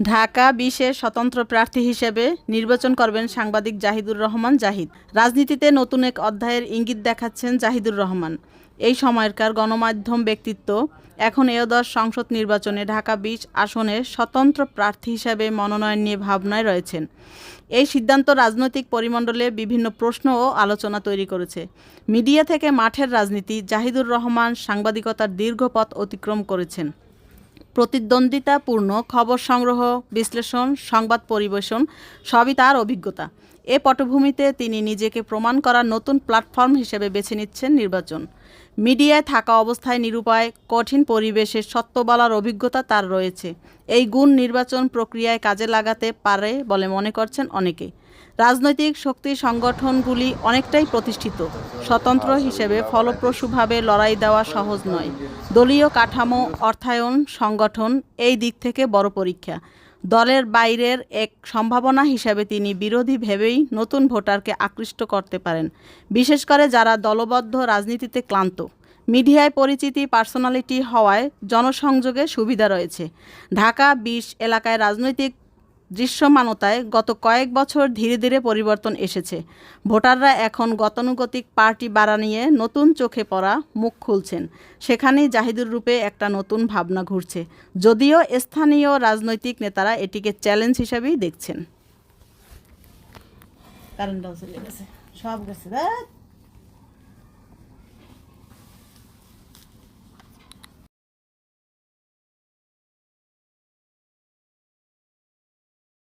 ঢাকা বিশের স্বতন্ত্র প্রার্থী হিসেবে নির্বাচন করবেন সাংবাদিক জাহিদুর রহমান জাহিদ। রাজনীতিতে নতুন এক অধ্যায়ের ইঙ্গিত দেখাচ্ছেন জাহিদুর রহমান। এই সময়কার গণমাধ্যম ব্যক্তিত্ব, এখন এদশ সংসদ নির্বাচনে ঢাকা বিশ আসনের স্বতন্ত্র প্রার্থী হিসেবে মনোনয়ন নিয়ে ভাবনায় রয়েছেন। এই সিদ্ধান্ত রাজনৈতিক পরিমণ্ডলে বিভিন্ন প্রশ্ন ও আলোচনা তৈরি করেছে। মিডিয়া থেকে মাঠের রাজনীতি জাহিদুর রহমান সাংবাদিকতার দীর্ঘ পথ অতিক্রম করেছেন। প্রতিদ্বন্দ্বিতাপূর্ণ খবর সংগ্রহ, বিশ্লেষণ, সংবাদ পরিবেশন সবই তার অভিজ্ঞতা। এ পটভূমিতে তিনি নিজেকে প্রমাণ করার নতুন প্ল্যাটফর্ম হিসেবে বেছে নিচ্ছেন নির্বাচন। মিডিয়ায় থাকা অবস্থায় নিরুপায়, কঠিন পরিবেশে সত্য বলার অভিজ্ঞতা তার রয়েছে। এই গুণ নির্বাচন প্রক্রিয়ায় কাজে লাগাতে পারে বলে মনে করছেন অনেকে। রাজনৈতিক শক্তি সংগঠনগুলি অনেকটাই প্রতিষ্ঠিত। স্বতন্ত্র হিসেবে ফলপ্রসূভাবে লড়াই দেওয়া সহজ নয়। দলীয় কাঠামো, অর্থায়ন সংগঠন এই দিক থেকে বড় পরীক্ষা। দলের বাইরের এক সম্ভাবনা হিসেবে তিনি বিরোধী ভেবেই নতুন ভোটারকে আকৃষ্ট করতে পারেন। বিশেষ করে যারা দলবদ্ধ রাজনীতিতে ক্লান্ত। মিডিয়ায় পরিচিতি, পার্সোনালিটি হওয়ায় জনসংযোগে সুবিধা রয়েছে। ঢাকা বিশ এলাকায় রাজনৈতিক দৃশ্যমানতায় গত কয়েক বছর ধীরে ধীরে পরিবর্তন এসেছে। ভোটাররা এখন গতানুগতিক পার্টি বাড়া নিয়ে নতুন চোখে পড়া মুখ খুলছেন। সেখানেই জাহিদুর রূপে একটা নতুন ভাবনা ঘুরছে। যদিও স্থানীয় রাজনৈতিক নেতারা এটিকে চ্যালেঞ্জ হিসেবেই দেখছেন। কারেন্টটাও সব গেছে।